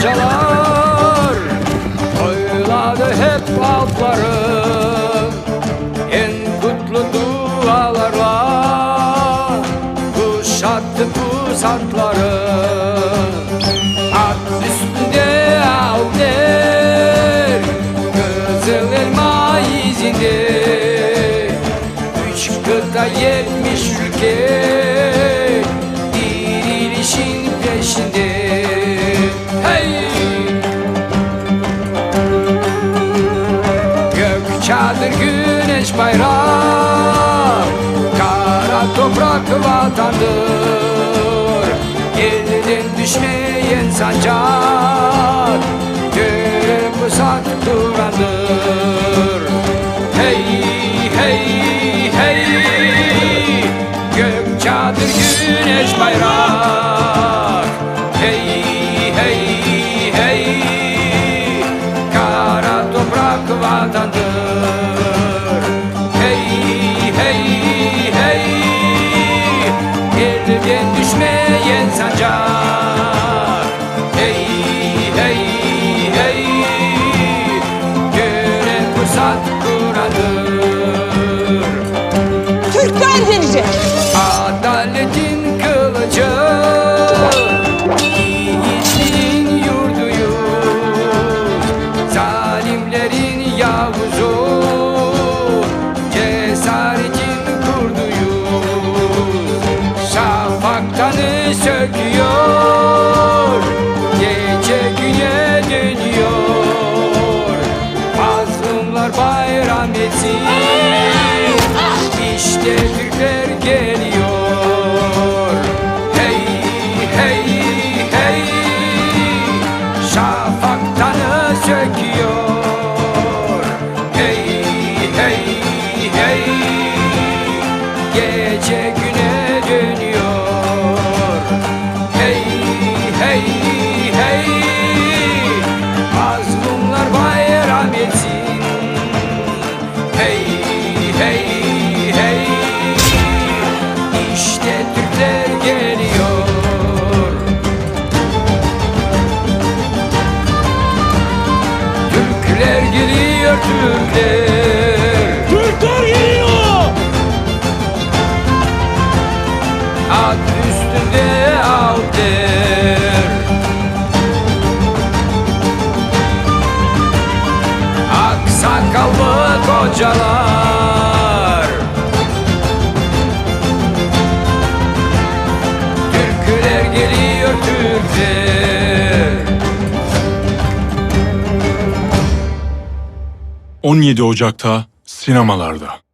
parçalar. Oyladı hep altlarım En kutlu dualarla Kuşattı pusatları At üstünde aldır Kızıl elma izinde. Üç kıta yetmiş ülke. Dirilişin peşinde. Gök çadır güneş bayrak Kara toprak vatandır. Elden düşmeyen sancak Göre pusat durandır. Hey hey hey Gök çadır güneş bayrak Hey hey hey Kara toprak vatandır Elden düşmeyen sancak. Hey hey hey. Gören fırsat kuradır. Türkler gelecek. Söküyor Gece güne dönüyor. Mazlumlar bayram etsin İşte Türkler geliyor. Hey hey hey Şafaktanı söküyor. Hey hey hey Hey hey hey. İşte Türkler geliyor. Türkler geliyor Türkler. Türkler geliyor. Üstünde Aksakallı kocalar Türkler geliyor Türkler 17 Ocak'ta sinemalarda.